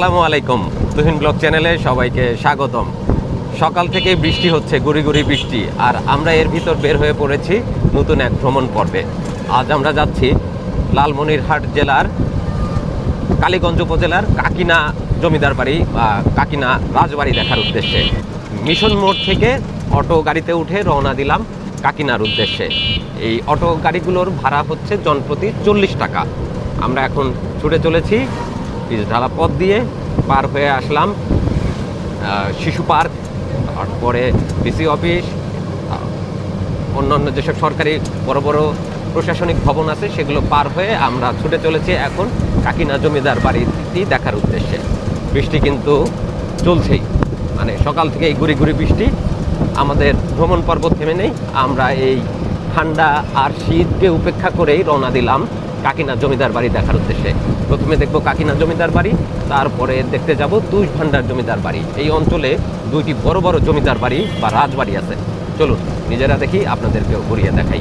আসসালামু আলাইকুম। তুহিন ব্লগ চ্যানেলে সবাইকে স্বাগতম। সকাল থেকে বৃষ্টি হচ্ছে, গুড়ি গুড়ি বৃষ্টি, আর আমরা এর ভিতর বের হয়ে পড়েছি নতুন এক ভ্রমণ পর্বে। আজ আমরা যাচ্ছি লালমনিরহাট জেলার কালীগঞ্জ উপজেলার কাকিনা জমিদার বাড়ি বা কাকিনা রাজবাড়ি দেখার উদ্দেশ্যে। মিশন মোড় থেকে অটো গাড়িতে উঠে রওনা দিলাম কাকিনার উদ্দেশ্যে। এই অটো গাড়িগুলোর ভাড়া হচ্ছে জনপ্রতি চল্লিশ টাকা। আমরা এখন ছুটে চলেছি ঢালা পথ দিয়ে পার হয়ে আসলাম শিশু পার্ক, তারপরে ডিসি অফিস অন্যান্য যেসব সরকারি বড় বড় প্রশাসনিক ভবন আছে, সেগুলো পার হয়ে আমরা ছুটে চলেছি এখন কাকিনা জমিদার বাড়িটি দেখার উদ্দেশ্যে। বৃষ্টি কিন্তু চলছেই মানে সকাল থেকে এই গুড়ি গুড়ি বৃষ্টি, আমাদের ভ্রমণ পর্ব থেমে নেই, আমরা এই ঠান্ডা আর শীতকে উপেক্ষা করেই রওনা দিলাম কাকিনা জমিদার বাড়ি দেখার উদ্দেশ্যে। প্রথমে দেখব কাকিনা জমিদার বাড়ি, তারপরে দেখতে যাব দুই ভান্ডার জমিদার বাড়ি। এই অঞ্চলে দুইটি বড় বড় জমিদার বাড়ি বা রাজবাড়ি আছে। চলুন, নিজেরা দেখি আপনাদেরকেও ঘুরিয়ে দেখাই।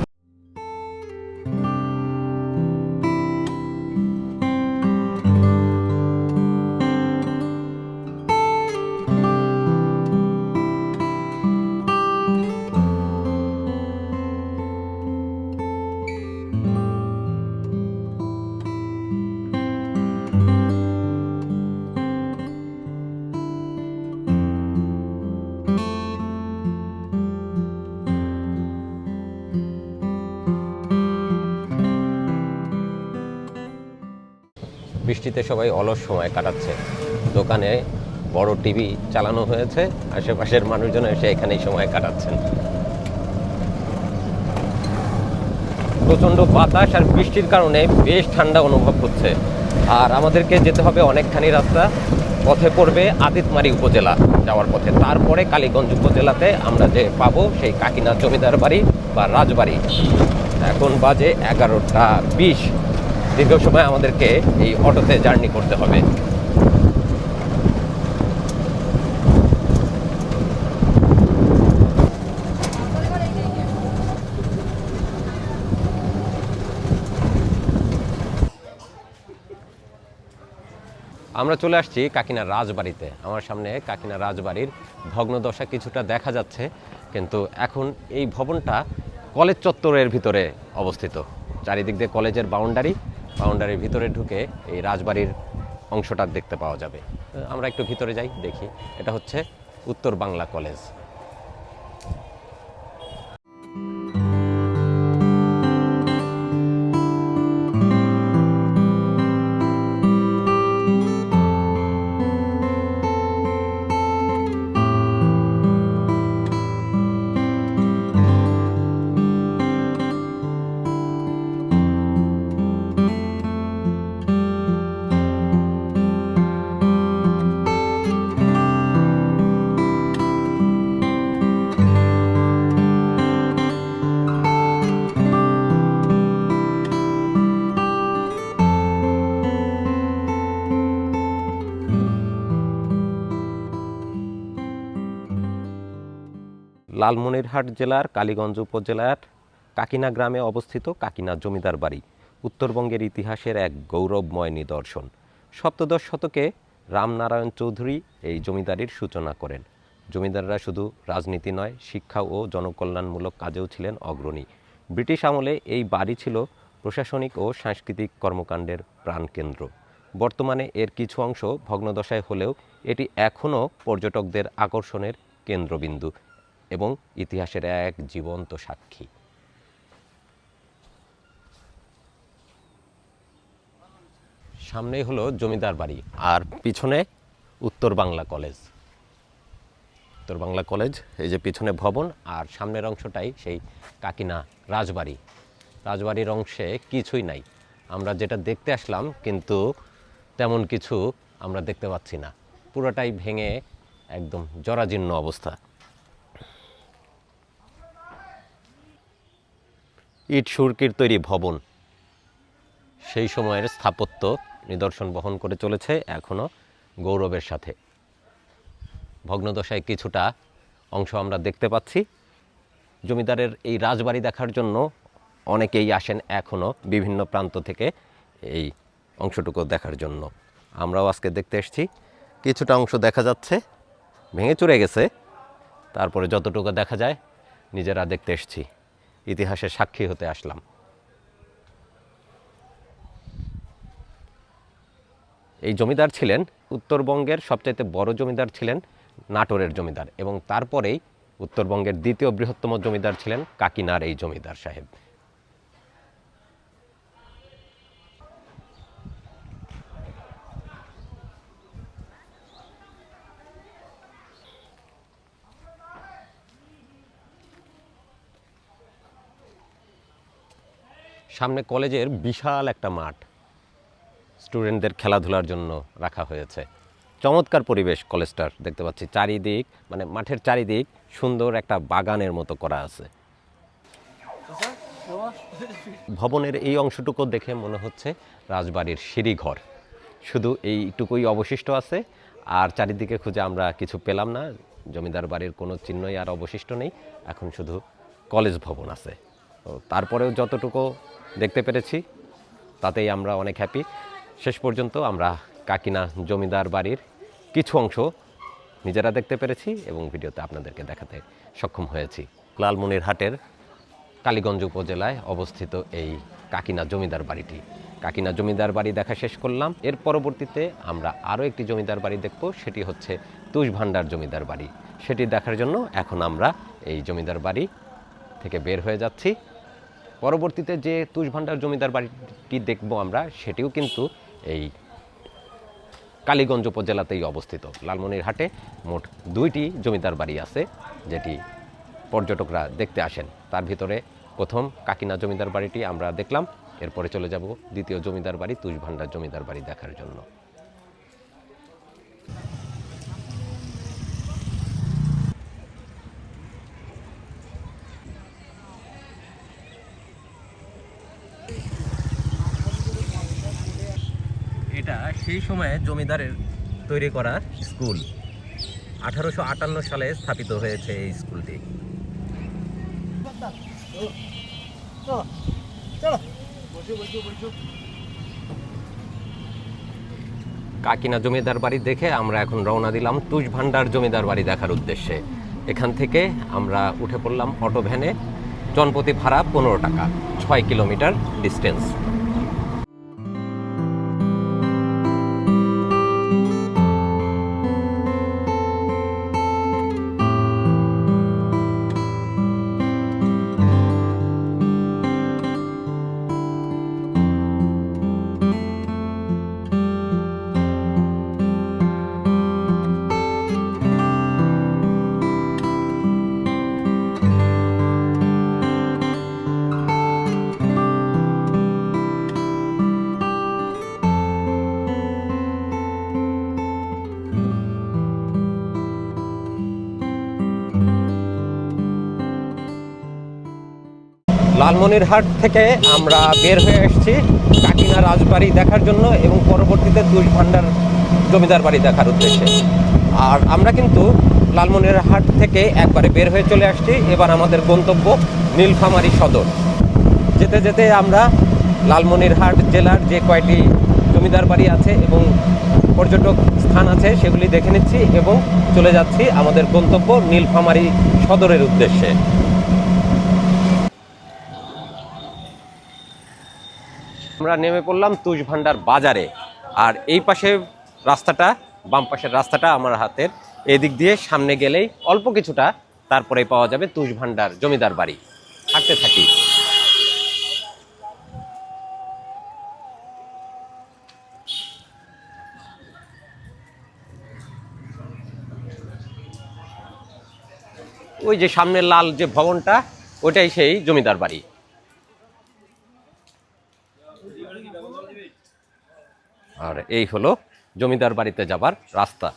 বৃষ্টিতে সবাই অলস সময় কাটাচ্ছে। দোকানে বড় টিভি চালানো হয়েছে, আশেপাশের মানুষজন এসে এখানেই সময় কাটাচ্ছেন। প্রচণ্ড বাতাস আর বৃষ্টির কারণে বেশ ঠান্ডা অনুভব হচ্ছে। আর আমাদেরকে যেতে হবে অনেকখানি রাস্তা, পথে পড়বে আদিতমারি উপজেলা যাওয়ার পথে। তারপরে কালীগঞ্জ উপজেলাতে আমরা যে পাবো সেই কাকিনা জমিদার বাড়ি বা রাজবাড়ি। এখন বাজে এগারোটা বিশ। দীর্ঘ সময় আমাদেরকে এই অটোতে জার্নি করতে হবে। আমরা চলে আসছি কাকিনা রাজবাড়িতে। আমার সামনে কাকিনা রাজবাড়ির ভগ্নদশা কিছুটা দেখা যাচ্ছে, কিন্তু এখন এই ভবনটা কলেজ চত্বরের ভিতরে অবস্থিত। চারিদিক দিয়ে কলেজের বাউন্ডারি বাউন্ডারির ভিতরে ঢুকে এই রাজবাড়ির অংশটা দেখতে পাওয়া যাবে। আমরা একটু ভিতরে যাই, দেখি। এটা হচ্ছে উত্তর বাংলা কলেজ। লালমনিরহাট জেলার, কালীগঞ্জ উপজেলার, কাকিনা গ্রামে অবস্থিত কাকিনা জমিদার বাড়ি, উত্তরবঙ্গের ইতিহাসের এক গৌরবময় নিদর্শন। সপ্তদশ শতকে রামনারায়ণ চৌধুরী এই জমিদারির সূচনা করেন। জমিদাররা শুধু রাজনীতি নয়, শিক্ষা ও জনকল্যাণমূলক কাজেও ছিলেন অগ্রণী। ব্রিটিশ আমলে এই বাড়ি ছিল প্রশাসনিক ও সাংস্কৃতিক কর্মকাণ্ডের প্রাণকেন্দ্র। বর্তমানে এর কিছু অংশ ভগ্নদশায় হলেও এটি এখনও পর্যটকদের আকর্ষণের কেন্দ্রবিন্দু। এবং ইতিহাসের এক জীবন্ত সাক্ষী। সামনেই হলো জমিদার বাড়ি, আর পিছনে উত্তর বাংলা কলেজ। উত্তর বাংলা কলেজ, এই যে পিছনে ভবন, আর সামনের অংশটাই সেই কাকিনা রাজবাড়ি। রাজবাড়ির অংশে কিছুই নাই। আমরা যেটা দেখতে আসলাম, কিন্তু তেমন কিছু আমরা দেখতে পাচ্ছি না। পুরোটাই ভেঙে একদম জরাজীর্ণ অবস্থা। ইট সুরকির তৈরি ভবন। সেই সময়ের স্থাপত্য নিদর্শন বহন করে চলেছে এখনও গৌরবের সাথে। ভগ্নদশায় কিছুটা অংশ আমরা দেখতে পাচ্ছি। জমিদারের এই রাজবাড়ি দেখার জন্য অনেকেই আসেন এখনও বিভিন্ন প্রান্ত থেকে এই অংশটুকু দেখার জন্য। আমরাও আজকে দেখতে এসেছি। কিছুটা অংশ দেখা যাচ্ছে, ভেঙে চুরে গেছে। তারপরে যতটুকু দেখা যায়, নিজেরা দেখতে এসেছি। ইতিহাসের সাক্ষী হতে আসলাম। এই জমিদার ছিলেন উত্তরবঙ্গের সবচাইতে বড় জমিদার ছিলেন নাটোরের জমিদার এবং তারপরেই উত্তরবঙ্গের দ্বিতীয় বৃহত্তম জমিদার ছিলেন কাকিনার এই জমিদার সাহেব। সামনে কলেজের বিশাল একটা মাঠ। স্টুডেন্টদের খেলাধুলার জন্য রাখা হয়েছে। চমৎকার পরিবেশ কলেজটার, দেখতে পাচ্ছি। চারিদিক মানে মাঠের চারিদিক সুন্দর একটা বাগানের মতো করা আছে। ভবনের এই অংশটুকু দেখে মনে হচ্ছে রাজবাড়ির সিঁড়িঘর। শুধু এইটুকুই অবশিষ্ট আছে, আর চারিদিকে খুঁজে আমরা কিছু পেলাম না। জমিদার বাড়ির কোনো চিহ্নই আর অবশিষ্ট নেই। এখন শুধু কলেজ ভবন আছে। তো তারপরেও যতটুকু দেখতে পেরেছি, তাতেই আমরা অনেক হ্যাপি শেষ পর্যন্ত আমরা কাকিনা জমিদার বাড়ির কিছু অংশ নিজেরা দেখতে পেরেছি এবং ভিডিওতে আপনাদেরকে দেখাতে সক্ষম হয়েছি। লালমনিরহাটের কালীগঞ্জ উপজেলায় অবস্থিত এই কাকিনা জমিদার বাড়িটি। কাকিনা জমিদার বাড়ি দেখা শেষ করলাম। এর পরবর্তীতে আমরা আরও একটি জমিদার বাড়ি দেখব, সেটি হচ্ছে তুষ ভান্ডার জমিদার বাড়ি। সেটি দেখার জন্য এখন আমরা এই জমিদার বাড়ি থেকে বের হয়ে যাচ্ছি। পরবর্তীতে যে তুষ ভান্ডার জমিদার বাড়িটি দেখব আমরা, সেটিও কিন্তু এই কালীগঞ্জ উপজেলাতেই অবস্থিত। লালমনিরহাটে মোট দুইটি জমিদার বাড়ি আছে, যেটি পর্যটকরা দেখতে আসেন। তার ভিতরে প্রথম কাকিনা জমিদার বাড়িটি আমরা দেখলাম, এরপরে চলে যাব দ্বিতীয় জমিদার বাড়ি তুষ ভান্ডার জমিদার বাড়ি দেখার জন্য এটা সেই সময়ে জমিদারের তৈরি করা স্কুল। আঠারোশো আটান্ন সালে স্থাপিত হয়েছে এই স্কুলটি। কাকিনা জমিদার বাড়ি দেখে আমরা এখন রওনা দিলাম তুষ ভান্ডার জমিদার বাড়ি দেখার উদ্দেশ্যে। এখান থেকে আমরা উঠে পড়লাম অটো ভ্যানে। জনপ্রতি ভাড়া পনেরো টাকা, ছয় কিলোমিটার ডিস্টেন্স। লালমনিরহাট থেকে আমরা বের হয়ে এসেছি কাকিনা রাজবাড়ি দেখার জন্য এবং পরবর্তীতে তুষ ভান্ডার জমিদার বাড়ি দেখার উদ্দেশ্যে। আর আমরা কিন্তু লালমনিরহাট থেকে একবারে বের হয়ে চলে আসছি। এবার আমাদের গন্তব্য নীলফামারী সদর। যেতে যেতে আমরা লালমনিরহাট জেলার যে কয়টি জমিদার বাড়ি আছে এবং পর্যটক স্থান আছে সেগুলি দেখে নিচ্ছি এবং চলে যাচ্ছি আমাদের গন্তব্য নীলফামারী সদরের উদ্দেশ্যে। আমরা নেমে পড়লাম তুষ ভান্ডার বাজারে। আর এই পাশে রাস্তাটা, বাম পাশের রাস্তাটা আমার হাতের। এদিক দিয়ে সামনে গেলেই অল্প কিছুটা তারপরে পাওয়া যাবে তুষ ভান্ডার জমিদার বাড়ি। হাঁটতে থাকি। ওই যে সামনের লাল যে ভবনটা, ওইটাই সেই জমিদার বাড়ি। আর এই হলো জমিদার বাড়িতে যাবার রাস্তা।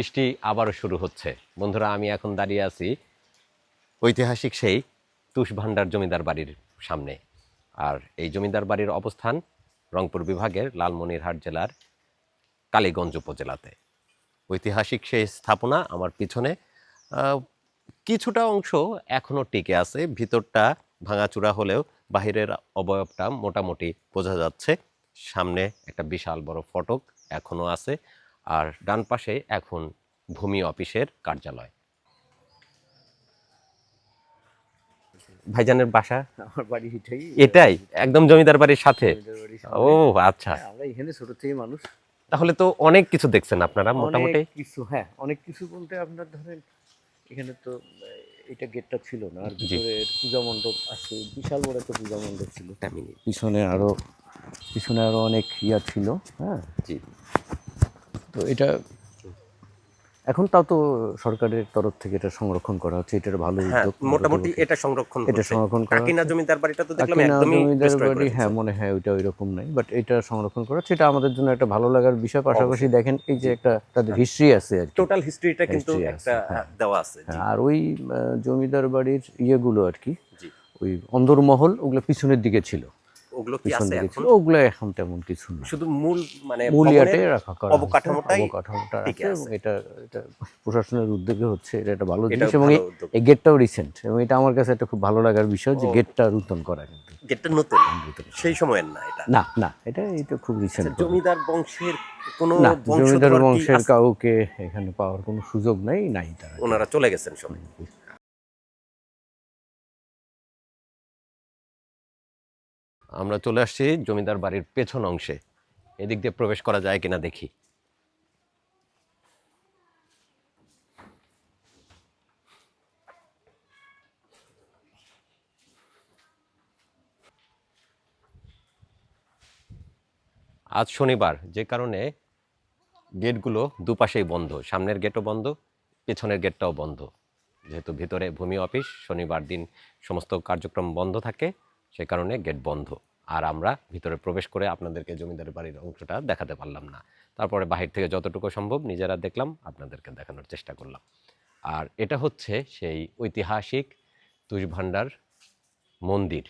বৃষ্টি আবারও শুরু হচ্ছে। বন্ধুরা, আমি এখন দাঁড়িয়ে আছি ঐতিহাসিক সেই তুষ ভান্ডার জমিদার বাড়ির সামনে। আর এই জমিদার বাড়ির অবস্থান রংপুর বিভাগের লালমনিরহাট জেলার কালীগঞ্জ উপজেলাতে। ঐতিহাসিক সেই স্থাপনা আমার পিছনে কিছুটা অংশ এখনও টিকে আছে। ভিতরটা ভাঙাচুরা হলেও বাহিরের অবয়বটা মোটামুটি বোঝা যাচ্ছে। সামনে একটা বিশাল বড় ফটক এখনও আছে। আর ডান পাশে এখন ভূমি অফিসের কার্যালয়। ভাইজানের বাসা? আমার বাড়ি এটাই। এটাই? একদম জমিদার বাড়ির সাথে? ও আচ্ছা। হ্যাঁ, আমরা এখানে ছোট থেকে মানুষ। তাহলে তো অনেক কিছু দেখছেন আপনারা মোটামুটি? অনেক কিছু হ্যাঁ অনেক কিছু বলতে আপনার ধরেন এখানে তো এটা গেটটা ছিল না আর ভিতরে পূজা মণ্ডপ আছে বিশাল বড় একটা পূজা মণ্ডপ ছিল। পিছনে আরও পিছনে আরও অনেক ইয়া ছিল হ্যাঁ? জি। তো এটা এখন তাও তো সরকারের তরফ থেকে এটা সংরক্ষণ করা হচ্ছে এটার ভালো হ্যাঁ উদ্যোগ মোটামুটি এটা সংরক্ষণ এটা সংরক্ষণ করা কাকিনা জমিদার বাড়িটা তো দেখলাম একদমই বাড়ি হ্যাঁ মনে হয় ওইটা ওইরকম নাই বাট এটা সংরক্ষণ করা সেটা আমাদের জন্য একটা ভালো লাগার বিষয়। পাশাপাশি দেখেন এই যে একটা তাদের হিস্ট্রি আছে আর কি। টোটাল হিস্ট্রিটা কিন্তু একটা হ্যাঁ। দেওয়া আছে হ্যাঁ, আর ওই জমিদার বাড়ির ইয়েগুলো আর কি ওই অন্দরমহল ওগুলো পিছনের দিকে ছিল। ওগুলো কি আছে এখন? ওগুলো এখন তেমন কিছু না। শুধু মূল মানে রাখা করা অবকাঠামোটাই অবকাঠামোটা আছে। এটা এটা প্রশাসনের উদ্যোগে হচ্ছে এটা একটা ভালো জিনিস এবং এই- গেটটাও রিসেন্ট এবং এটা আমার কাছে একটা খুব ভালো লাগার বিষয় যে গেটটা নূতন করা কিন্তু। গেটটা নতুন? সেই সময়ের না এটা? না না এটা এটা খুব রিসেন্ট আচ্ছা, জমিদার বংশের কোনো না জমিদার বংশের কাউকে এখানে পাওয়ার কোনো সুযোগ নাই নাই তারা। ওনারা চলে গেছেন সবাই। আমরা চলে আসছি জমিদার বাড়ির পেছন অংশে। এদিক দিয়ে প্রবেশ করা যায় কিনা দেখি। আজ শনিবার, যে কারণে গেটগুলো দুপাশেই বন্ধ। সামনের গেটও বন্ধ, পেছনের গেটটাও বন্ধ। যেহেতু ভিতরে ভূমি অফিস, শনিবার দিন সমস্ত কার্যক্রম বন্ধ থাকে। সে কারণে গেট বন্ধ। আর আমরা ভিতরে প্রবেশ করে আপনাদেরকে জমিদার বাড়ির অংশটা দেখাতে পারলাম না। তারপরে বাহির থেকে যতটুকু সম্ভব নিজেরা দেখলাম আপনাদেরকে দেখানোর চেষ্টা করলাম। আর এটা হচ্ছে সেই ঐতিহাসিক তুষভাণ্ডার মন্দির।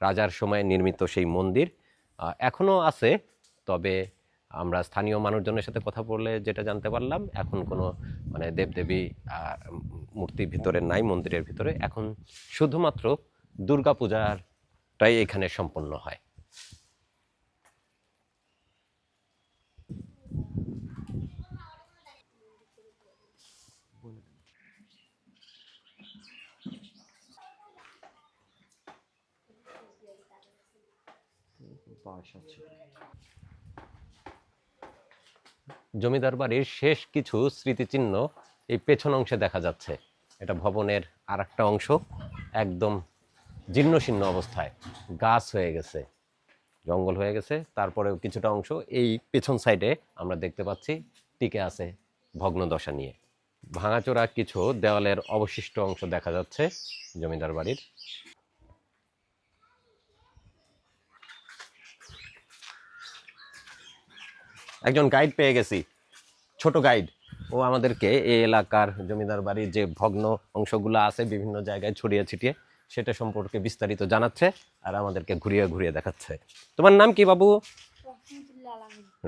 রাজার সময় নির্মিত সেই মন্দির আহ, এখনও আছে। তবে আমরা স্থানীয় মানুষজনের সাথে কথা বললে যেটা জানতে পারলাম এখন কোনো মানে দেবদেবী মূর্তি ভিতরে নাই মন্দিরের ভিতরে। এখন শুধুমাত্র দুর্গা পূজারটাই এখানে সম্পন্ন হয়। জমিদার বাড়ির শেষ কিছু স্মৃতিচিহ্ন এই পেছন অংশে দেখা যাচ্ছে। এটা ভবনের আর অংশ, একদম জীর্ণশীর্ণ অবস্থায় গাছ হয়ে গেছে, জঙ্গল হয়ে গেছে। তারপরেও কিছুটা অংশ এই পেছন সাইডে আমরা দেখতে পাচ্ছি টিকে আছে ভগ্নদশা নিয়ে। ভাঙাচোরা কিছু দেওয়ালের অবশিষ্ট অংশ দেখা যাচ্ছে জমিদার বাড়ির। একজন গাইড পেয়ে গেছি, ছোট গাইড। ও আমাদেরকে এই এলাকার জমিদার বাড়ির যে ভগ্ন অংশগুলো আছে বিভিন্ন জায়গায় ছড়িয়ে ছিটিয়ে সেটা সম্পর্কে বিস্তারিত জানাচ্ছে আর আমাদেরকে ঘুরিয়ে ঘুরিয়ে দেখাচ্ছে। তোমার নাম কি বাবু?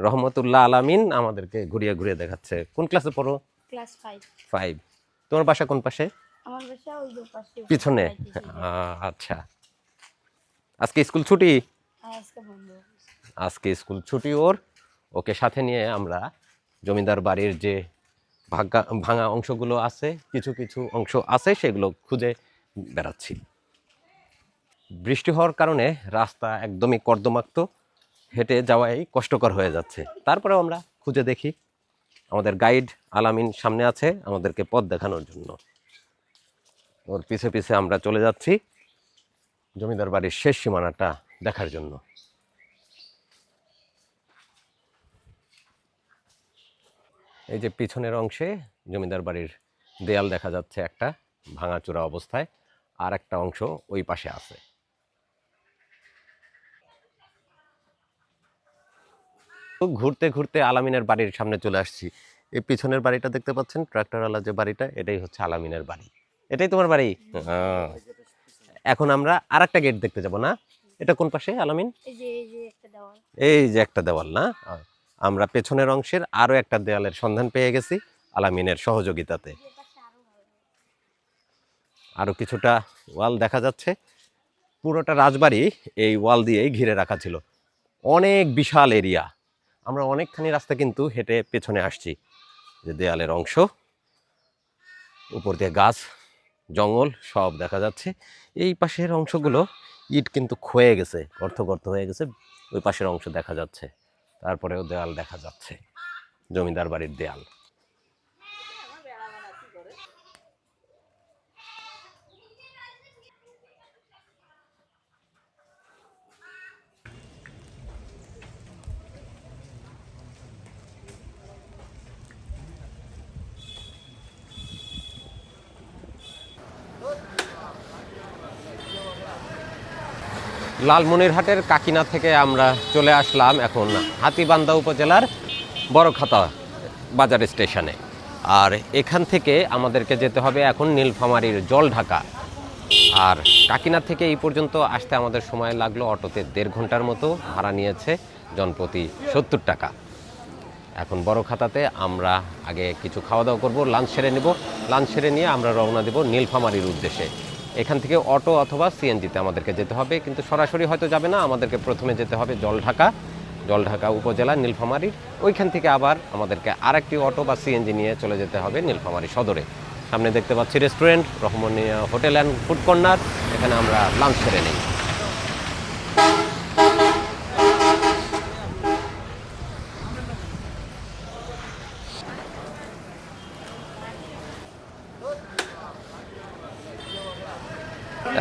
রহমতুল্লাহ আলমিন। আলামিন আমাদেরকে ঘুরিয়ে ঘুরিয়ে দেখাচ্ছে। কোন ক্লাসে পড়ো? Class five. তোমার বাসা কোন পাশে? আমার বাসা ওই যে পাশে পিছনে। আচ্ছা। আজকে স্কুল ছুটি? হ্যাঁ আজকে বন্ধ আজকে স্কুল ছুটি ওর। ওকে সাথে নিয়ে আমরা জমিদার বাড়ির যে ভাগা ভাঙা অংশগুলো আছে কিছু কিছু অংশ আছে সেগুলো খুঁজে বেড়াচ্ছি। বৃষ্টি হওয়ার কারণে রাস্তা একদমই কর্দমাক্ত, হেঁটে যাওয়াই কষ্টকর হয়ে যাচ্ছে। তারপরেও আমরা খুঁজে দেখি, আমাদের গাইড আলামিন সামনে আছে, আমাদেরকে পথ দেখানোর জন্য। ওর পিছে পিছে আমরা চলে যাচ্ছি, জমিদার বাড়ির শেষ সীমানাটা দেখার জন্য। এই যে পিছনের অংশে জমিদার বাড়ির দেয়াল দেখা যাচ্ছে একটা, ভাঙাচোরা অবস্থায় আর একটা অংশ ওই পাশে আছে। তো ঘুরতে ঘুরতে আলামিনের বাড়ির সামনে চলে আসছি। এই পিছনের বাড়িটা দেখতে পাচ্ছেন? ট্রাক্টরওয়ালা যে বাড়িটা এটাই হচ্ছে আলামিনের বাড়ি। এটাই তোমার বাড়ি? হ্যাঁ। এখন আমরা আর একটা গেট দেখতে যাব না? এটা কোন পাশে আলামিন? এই যে একটা দেওয়াল। না? আমরা পেছনের অংশের আরও একটা দেওয়ালের সন্ধান পেয়ে গেছি আলামিনের সহযোগিতাতে। এই পাশে আরও ভালো আরও কিছুটা ওয়াল দেখা যাচ্ছে। পুরোটা রাজবাড়ি এই ওয়াল দিয়েই ঘিরে রাখা ছিল। অনেক বিশাল এরিয়া। আমরা অনেকখানি রাস্তা কিন্তু হেঁটে পেছনে আসছি। যে দেয়ালের অংশ, উপর দিয়ে গাছ, জঙ্গল সব দেখা যাচ্ছে। এই পাশের অংশগুলো ইট কিন্তু ক্ষয়ে গেছে গর্ত গর্ত হয়ে গেছে, ওই পাশের অংশ দেখা যাচ্ছে। তারপরেও দেয়াল দেখা যাচ্ছে, জমিদার বাড়ির দেয়াল। লালমনিরহাটের কাকিনা থেকে আমরা চলে আসলাম এখন হাতিবান্ধা উপজেলার বড়খাতা বাজার স্টেশনে। আর এখান থেকে আমাদেরকে যেতে হবে এখন নীলফামারীর জল ঢাকা আর কাকিনা থেকে এই পর্যন্ত আসতে আমাদের সময় লাগল অটোতে দেড় ঘণ্টার মতো, ভাড়া নিয়েছে জনপ্রতি সত্তর টাকা। এখন বড় খাতাতে আমরা আগে কিছু খাওয়া দাওয়া করব, লাঞ্চ সেরে নেব। লাঞ্চ সেরে নিয়ে আমরা রওনা দেব নীলফামারীর উদ্দেশ্যে। এখান থেকে অটো অথবা সিএনজিতে আমাদেরকে যেতে হবে, কিন্তু সরাসরি হয়তো যাবে না, আমাদেরকে প্রথমে যেতে হবে জলঢাকা জলঢাকা উপজেলা নীলফামারির ওইখান থেকে আবার আমাদেরকে আরেকটি অটো বা সিএনজি নিয়ে চলে যেতে হবে নীলফামারি সদরে। সামনে দেখতে পাচ্ছি restaurant Rahmania hotel and food corner এখানে আমরা লাঞ্চ সেরে নিই।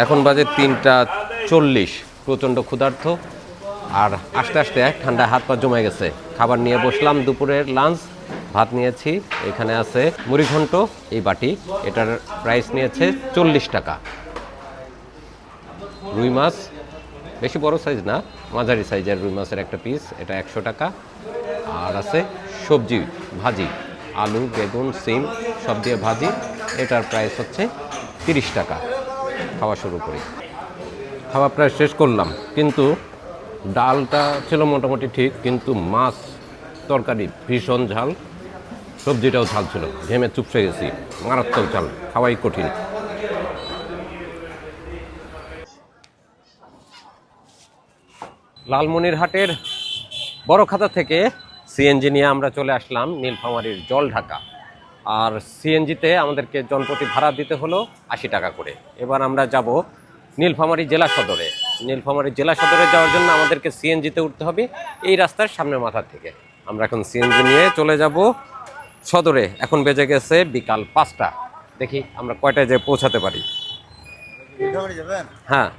এখন বাজে তিনটা চল্লিশ। প্রচণ্ড ক্ষুধার্থ আর আস্তে আস্তে ঠান্ডা হাত পা জমে গেছে। খাবার নিয়ে বসলাম দুপুরের লাঞ্চ। ভাত নিয়েছি। এখানে আছে মুড়ি ঘন্ট, এই বাটি। এটার প্রাইস নিয়েছে চল্লিশ টাকা। রুই মাছ, বেশি বড় সাইজ না, মাঝারি সাইজের রুই মাছের একটা পিস এটা একশো টাকা। আর আছে সবজি, ভাজি। আলু, বেগুন, সিম, সব দিয়ে ভাজি। এটার প্রাইস হচ্ছে তিরিশ টাকা। খাওয়া শুরু করি। খাওয়া প্রায় শেষ করলাম, কিন্তু ডালটা ছিল মোটামুটি ঠিক, কিন্তু মাছ তরকারি ভীষণ ঝাল, সবজিটাও ঝাল ছিল, ঘেমে চুপসে গেছি, মারাত্মক ঝাল, খাওয়াই কঠিন। লালমনিরহাটের বড় খাতা থেকে সিএনজি নিয়ে আমরা চলে আসলাম নীলফামারীর জল ঢাকা আর সিএনজিতে আমাদেরকে জনপ্রতি ভাড়া দিতে হলো আশি টাকা করে। এবার আমরা যাব নীলফামারী জেলা সদরে। নীলফামারী জেলা সদরে যাওয়ার জন্য আমাদেরকে সিএনজিতে উঠতে হবে এই রাস্তার সামনের মাথা থেকে। আমরা এখন সিএনজি নিয়ে চলে যাব সদরে। এখন বেজে গেছে বিকাল পাঁচটা। দেখি আমরা কয়টায় যে পৌঁছাতে পারি। হ্যাঁ।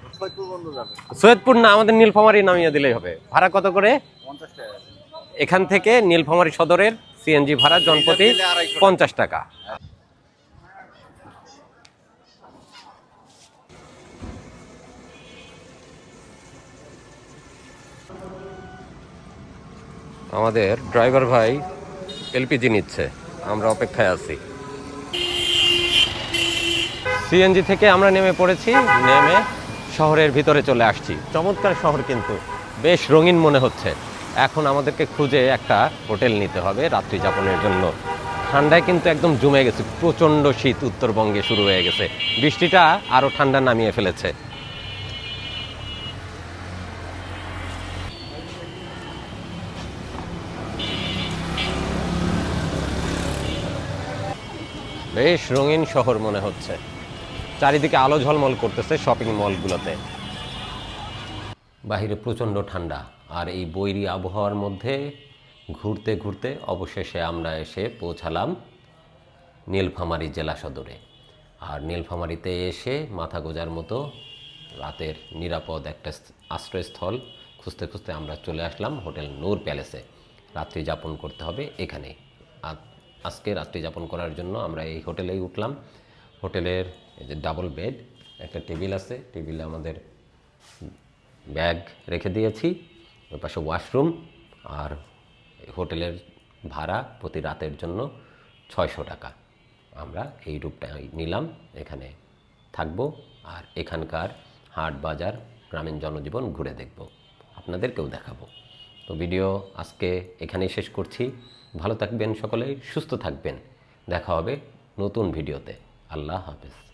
সৈয়দপুর না আমাদের নীলফামারী নামিয়ে দিলেই হবে। ভাড়া কত করে? এখান থেকে নীলফামারী সদরের সিএনজি ভাড়া জনপ্রতি। পঞ্চাশ টাকা। আমাদের ড্রাইভার ভাই এলপিজি নিচ্ছে আমরা অপেক্ষায় আছি। সিএনজি থেকে আমরা নেমে পড়েছি নেমে শহরের ভিতরে চলে আসছি। চমৎকার শহর কিন্তু বেশ রঙিন মনে হচ্ছে। এখন আমাদেরকে খুঁজে একটা হোটেল নিতে হবে রাত্রি যাপনের জন্য। ঠান্ডায় কিন্তু একদম জমে গেছে, প্রচণ্ড শীত উত্তরবঙ্গে শুরু হয়ে গেছে। বৃষ্টিটা আরও ঠান্ডা নামিয়ে ফেলেছে। বেশ রঙিন শহর মনে হচ্ছে। চারিদিকে আলো ঝলমল করতেছে শপিং মলগুলোতে। বাহিরে প্রচণ্ড ঠান্ডা। আর এই বৈরী আবহাওয়ার মধ্যে ঘুরতে ঘুরতে অবশেষে আমরা এসে পৌঁছালাম নীলফামারী জেলা সদরে। আর নীলফামারীতে এসে মাথা গোজার মতো রাতের নিরাপদ একটা আশ্রয়স্থল খুঁজতে খুঁজতে আমরা চলে আসলাম হোটেল নূর প্যালেসে। রাত্রি যাপন করতে হবে এখানে। আজকে রাত্রি যাপন করার জন্য আমরা এই হোটেলেই উঠলাম। হোটেলের যে ডাবল বেড, একটা টেবিল আছে। টেবিলে আমাদের ব্যাগ রেখে দিয়েছি। ওই পাশে ওয়াশরুম আর হোটেলের ভাড়া প্রতি রাতের জন্য ছয়শো টাকা। আমরা এই রূপটা নিলাম, এখানে থাকব আর এখানকার হাট বাজার, গ্রামীণ জনজীবন ঘুরে দেখব। আপনাদেরকেও দেখাবো। তো ভিডিও আজকে এখানেই শেষ করছি। ভালো থাকবেন সকলে সুস্থ থাকবেন। দেখা হবে নতুন ভিডিওতে। আল্লাহ হাফেজ।